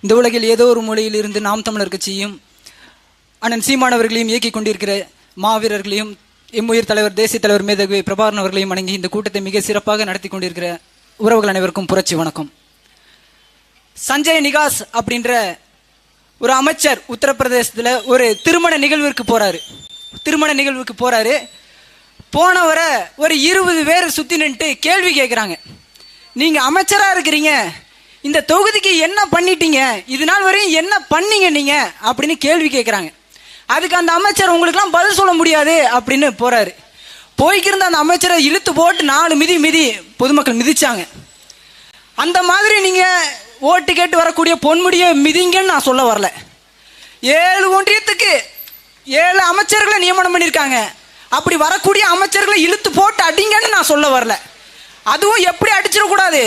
இந்த உலகில் ஏதோ ஒரு மூலையில் இருந்து நாம் தமிழர் கட்சியும் அண்ணன் சீமானவர்களையும் இயக்கிக் கொண்டிருக்கிற மாவீரர்களையும் எம்முயிர் தலைவர் தேசிய தலைவர் மேதகு பிரபாகரன் அவர்களையும் வணங்கி இந்த கூட்டத்தை மிக சிறப்பாக நடத்தி கொண்டிருக்கிற உறவுகள் அனைவருக்கும் புரட்சி வணக்கம். சஞ்சய் நிகாஸ் அப்படின்ற ஒரு அமைச்சர் உத்தரப்பிரதேசத்தில் ஒரு திருமண நிகழ்விற்கு போறாரு. திருமண நிகழ்வுக்கு போறாரு. போனவரை ஒரு இருபது பேர் சுத்தி நின்ட்டு கேள்வி கேட்குறாங்க நீங்க அமைச்சரா இருக்கிறீங்க. இந்த தொகுதிக்கு என்ன பண்ணிட்டீங்க? இது நாள் வரையும் என்ன பண்ணீங்க நீங்க? அப்படின்னு கேள்வி கேட்குறாங்க அதுக்கு அந்த அமைச்சர் உங்களுக்குலாம் பதில் சொல்ல முடியாது அப்படின்னு போறாரு. போய்க்கிருந்த அந்த அமைச்சரை இழுத்து போட்டு நாலு மிதி மிதி பொதுமக்கள் மிதிச்சாங்க. அந்த மாதிரி நீங்க ஓட்டு கேட்டு வரக்கூடிய பொன்முடியை மிதிங்கன்னு நான் சொல்ல வரல. ஏழு ஒன்றியத்துக்கு ஏழு அமைச்சர்களை நியமனம் பண்ணியிருக்காங்க. அப்படி வரக்கூடிய அமைச்சர்களை இழுத்து போட்டு அடிங்கன்னு நான் சொல்ல வரல. அதுவும் எப்படி அடிச்சிடக்கூடாது?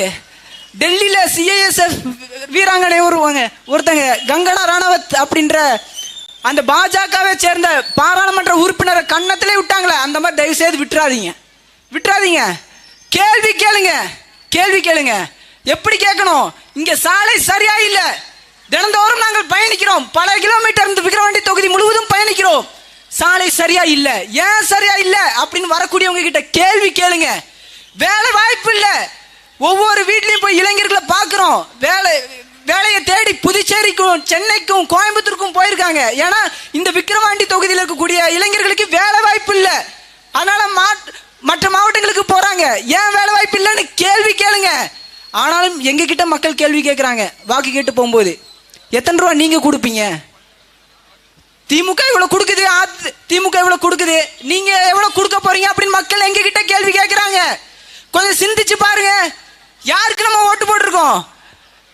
டெல்லியில் சிஐஎஸ்எஃப் வீராங்கனை ஒருவங்க ஒருத்தங்க கங்கனா ராணவத் அப்படின்ற அந்த பாஜகவை சேர்ந்த பாராளுமன்ற உறுப்பினரை கன்னத்திலே விட்டாங்களே அந்த மாதிரி தயவு செய்து விட்டுறாதீங்க. விட்டுறாதீங்க. கேள்வி கேளுங்க. கேள்வி கேளுங்க. எப்படி கேட்கணும்? இங்க சாலை சரியா இல்ல. தினந்தோறும் நாங்கள் பயணிக்கிறோம். பல கிலோமீட்டர் இந்த விக்கிரவாண்டி தொகுதி முழுவதும் பயணிக்கிறோம். சாலை சரியா இல்ல. ஏன் சரியா இல்ல? அப்படின்னு வரக்கூடியவங்க கிட்ட கேள்வி கேளுங்க. வேலை வாய்ப்பு இல்லை. ஒவ்வொரு வீட்லையும் போய் இளைஞர்களை பார்க்குறோம். வேலை வேலையை தேடி புதுச்சேரிக்கும் சென்னைக்கும் கோயம்புத்தூருக்கும் போயிருக்காங்க. ஏன்னா இந்த விக்கிரவாண்டி தொகுதியில் இருக்கக்கூடிய இளைஞர்களுக்கு வேலை வாய்ப்பு இல்லை. அதனால மா மற்ற மாவட்டங்களுக்கு போகிறாங்க ஏன் வேலை வாய்ப்பு இல்லைன்னு கேள்வி கேளுங்க. ஆனாலும் எங்ககிட்ட மக்கள் கேள்வி கேட்குறாங்க வாக்கு கேட்டு போகும்போது எத்தனை ரூபா நீங்கள் கொடுப்பீங்க? திமுக இவ்வளோ கொடுக்குது அத்- திமுக இவ்வளவு கொடுக்குது நீங்க எவ்வளவு கொடுக்க போறீங்க அப்படின்னு மக்கள் எங்க கிட்ட கேள்வி கேட்கறாங்க கொஞ்சம் சிந்திச்சு பாருங்க யாருக்கு நம்ம ஓட்டு போட்டிருக்கோம்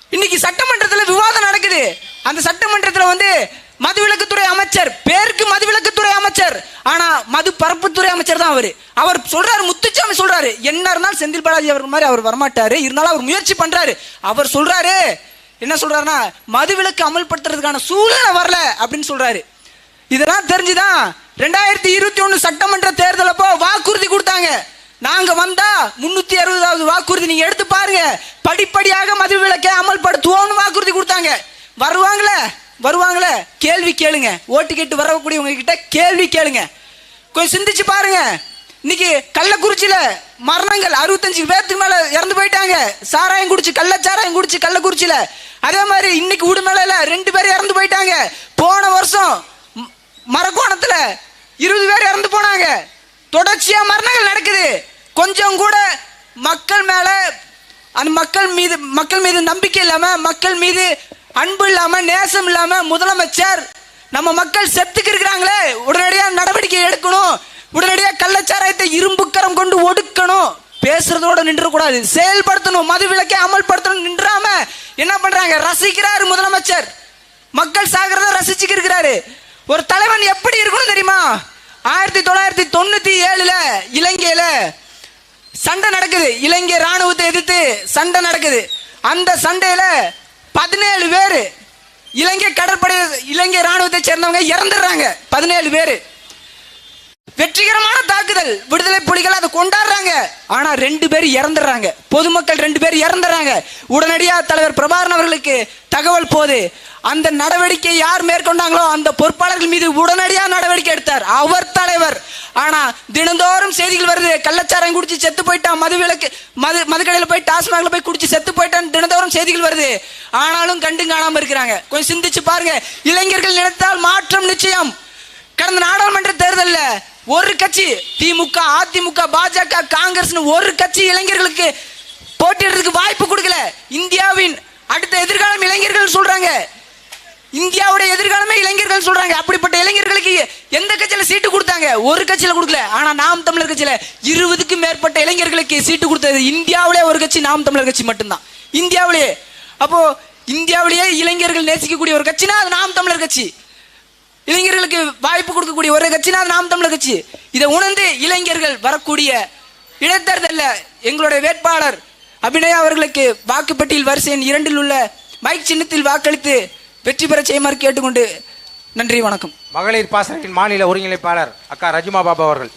இன்னைக்கு சட்டமன்றத்தில் விவாதம் நடக்குது. அந்த சட்டமன்றத்தில் வந்து மதுவிலக்குத்துறை அமைச்சர் பேருக்கு மதுவிலக்குத்துறை அமைச்சர் ஆனா மது பரப்புத்துறை அமைச்சர் தான் அவரு. அவர் சொல்றாரு முத்துச்சாமி சொல்றாரு என்ன இருந்தாலும் செந்தில் பாலாஜி அவர் மாதிரி அவர் வரமாட்டாரு இருந்தாலும் அவர் முயற்சி பண்றாரு. அவர் சொல்றாரு என்ன சொல்றாருன்னா மதுவிலக்கு அமல்படுத்துறதுக்கான சூழ்நிலை வரல அப்படின்னு சொல்றாரு. இதெல்லாம் தெரிஞ்சுதான் ரெண்டாயிரத்தி இருபத்தி ஒன்னு சட்டமன்ற தேர்தல் அப்போ வாக்குறுதி கொடுத்தாங்க. நாங்க வந்தா முன்னூத்தி அறுபதாவது வாக்குறுதி நீங்க எடுத்து பாருங்க. படிப்படியாக மது விலக்கை அமல்படுத்துவோம்னு வாக்குறுதி கொடுத்தாங்க. வருவாங்களே? வருவாங்களே? கேள்வி கேளுங்க. ஓட்டு கேட்டு வரக்கூடியவங்க கிட்ட கேள்வி கேளுங்க. கொஞ்சம் சிந்திச்சு பாருங்க. இன்னைக்கு கள்ளக்குறிச்சியில மரணங்கள் அறுபத்தஞ்சு பேர்த்துக்கு மேல இறந்து போயிட்டாங்க. சாராயம் குடிச்சு கள்ளச்சாராயம் குடிச்சு கள்ளக்குறிச்சியில. அதே மாதிரி இன்னைக்கு உடுமலையில ரெண்டு பேர் இறந்து போயிட்டாங்க. போன வருஷம் மரக்கோணத்துல இருபது பேர் இறந்து போனாங்க. தொடர்ச்சியா மரணங்கள் நடக்குது. கொஞ்சம் கூட மக்கள் மேல அந்த மக்கள் மீது மக்கள் மீது நம்பிக்கை இல்லாம மக்கள் மீது அன்பு இல்லாம நேசம் இல்லாம முதலமைச்சர் நம்ம மக்கள் செத்துக்கு இருக்கிறாங்களே. உடனடியா நடவடிக்கை எடுக்கணும். உடனடியா கள்ளச்சாராயத்தை இரும்புக்கரம் கொண்டு ஒடுக்கணும். பேசுறதோட நின்று கூடாது. செயல்படுத்தணும். மது விலக்கை அமல்படுத்தணும். நின்றாம என்ன பண்றாங்க? ரசிக்கிறார் முதலமைச்சர். மக்கள் சாகிறத ரசிச்சுக்கிருக்கிறாரு. ஒரு தலைவன் எப்படி இருக்கணும் தெரியுமா? ஆயிரத்தி தொள்ளாயிரத்தி தொண்ணூத்தி ஏழுல இலங்கையில சண்டை நடக்குது. இலங்கை ராணுவத்தை எதிர்த்து சண்டை நடக்குது. அந்த சண்டையில பதினேழு பேர் இலங்கை கடற்படை இலங்கை ராணுவத்தை சேர்ந்தவங்க இறந்துடுறாங்க. பதினேழு பேர். வெற்றிகரமான தாக்குதல். விடுதலை புலிகள் அதை கொண்டாடுறாங்க. ஆனா ரெண்டு பேர் இறந்துடுறாங்க. பொதுமக்கள் ரெண்டு பேர் இறந்துடுறாங்க. உடனடியாக தலைவர் பிரபாகரன் அவர்களுக்கு தகவல் போது அந்த நடவடிக்கை யார் மேற்கொண்டாங்களோ அந்த பொறுப்பாளர்கள் மீது உடனடியாக நடவடிக்கை எடுத்தார். அவர் தலைவர். ஆனா தினந்தோறும் செய்திகள் வருது கள்ளச்சாரம் குடிச்சு செத்து போயிட்டான் மது விலக்கு மது மதுக்கடையில் போய் டாஸ்மாக்ல போய் குடிச்சு செத்து போயிட்டான் தினந்தோறும் செய்திகள் வருது. ஆனாலும் கண்டு காணாம இருக்கிறாங்க. கொஞ்சம் சிந்திச்சு பாருங்க. இளைஞர்கள் நினைத்தால் மாற்றம் நிச்சயம். கடந்த நாடாளுமன்ற தேர்தலில் ஒரு கட்சி திமுக அதிமுக பாஜக காங்கிரஸ் ஒரு கட்சி இளைஞர்களுக்கு போட்டியிடுறதுக்கு வாய்ப்பு கொடுக்கல. இந்தியாவின் அடுத்த எதிர்காலம் இளைஞர்கள் சொல்றாங்க. இந்தியாவுடைய எதிர்காலமே இளைஞர்கள் சொல்றாங்க. அப்படிப்பட்ட இளைஞர்களுக்கு எந்த கட்சியில சீட்டு கொடுத்தாங்க? ஒரு கட்சியில கொடுக்கல. ஆனா நாம் தமிழர் கட்சியில இருபதுக்கும் மேற்பட்ட இளைஞர்களுக்கு சீட்டு கொடுத்தது இந்தியாவிலே ஒரு கட்சி நாம் தமிழர் கட்சி மட்டும்தான். இந்தியாவிலேயே அப்போ இந்தியாவிலேயே இளைஞர்கள் நேசிக்கக்கூடிய ஒரு கட்சினா அது நாம் தமிழர் கட்சி. இளைஞர்களுக்கு வாய்ப்பு கொடுக்கக்கூடிய ஒரு கட்சினா நாம் தமிழர் கட்சி. இதை உணர்ந்து இளைஞர்கள் வரக்கூடிய இடைத்தேர்தல்ல எங்களுடைய வேட்பாளர் அபிநயா அவர்களுக்கு வாக்குப்பட்டியல் வரிசை எண் இரண்டில் உள்ள மைக் சின்னத்தில் வாக்களித்து வெற்றி பெற செய்யுமாறு கேட்டுக்கொண்டு நன்றி வணக்கம். மகளிர் பாசனத்தின் மாநில ஒருங்கிணைப்பாளர் அக்கா ரஜிமா பாபா அவர்கள்.